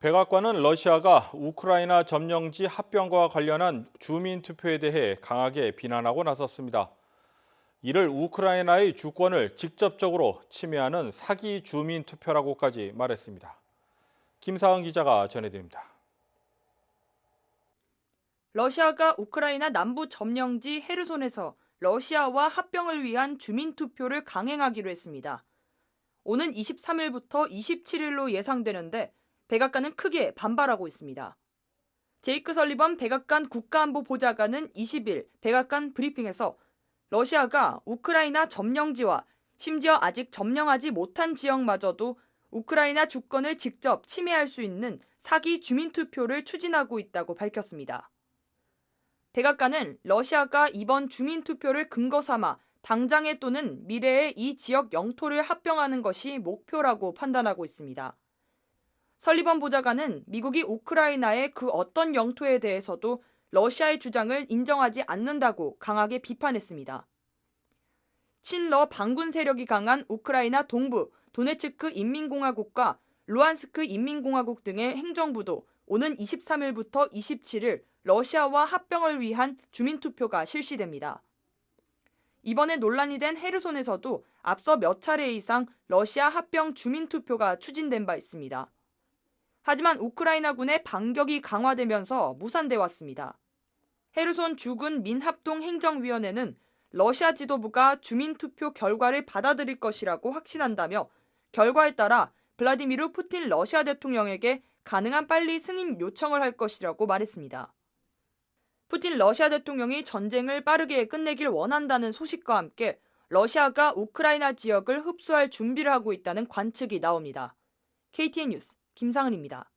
백악관은 러시아가 우크라이나 점령지 합병과 관련한 주민 투표에 대해 강하게 비난하고 나섰습니다. 이를 우크라이나의 주권을 직접적으로 침해하는 사기 주민 투표라고까지 말했습니다. 김사은 기자가 전해드립니다. 러시아가 우크라이나 남부 점령지 헤르손에서 러시아와 합병을 위한 주민 투표를 강행하기로 했습니다. 오는 23일부터 27일로 예상되는데 백악관은 크게 반발하고 있습니다. 제이크 설리번 백악관 국가안보 보좌관은 20일 백악관 브리핑에서 러시아가 우크라이나 점령지와 심지어 아직 점령하지 못한 지역마저도 우크라이나 주권을 직접 침해할 수 있는 사기 주민투표를 추진하고 있다고 밝혔습니다. 백악관은 러시아가 이번 주민투표를 근거 삼아 당장에 또는 미래에 이 지역 영토를 합병하는 것이 목표라고 판단하고 있습니다. 설리번 보좌관은 미국이 우크라이나의 그 어떤 영토에 대해서도 러시아의 주장을 인정하지 않는다고 강하게 비판했습니다. 친러 반군 세력이 강한 우크라이나 동부 도네츠크 인민공화국과 루안스크 인민공화국 등의 행정부도 오는 23일부터 27일 러시아와 합병을 위한 주민투표가 실시됩니다. 이번에 논란이 된 헤르손에서도 앞서 몇 차례 이상 러시아 합병 주민투표가 추진된 바 있습니다. 하지만 우크라이나군의 반격이 강화되면서 무산돼 왔습니다. 헤르손 주군 민합동 행정위원회는 러시아 지도부가 주민투표 결과를 받아들일 것이라고 확신한다며 결과에 따라 블라디미르 푸틴 러시아 대통령에게 가능한 빨리 승인 요청을 할 것이라고 말했습니다. 푸틴 러시아 대통령이 전쟁을 빠르게 끝내길 원한다는 소식과 함께 러시아가 우크라이나 지역을 흡수할 준비를 하고 있다는 관측이 나옵니다. KTN 뉴스 김상은입니다.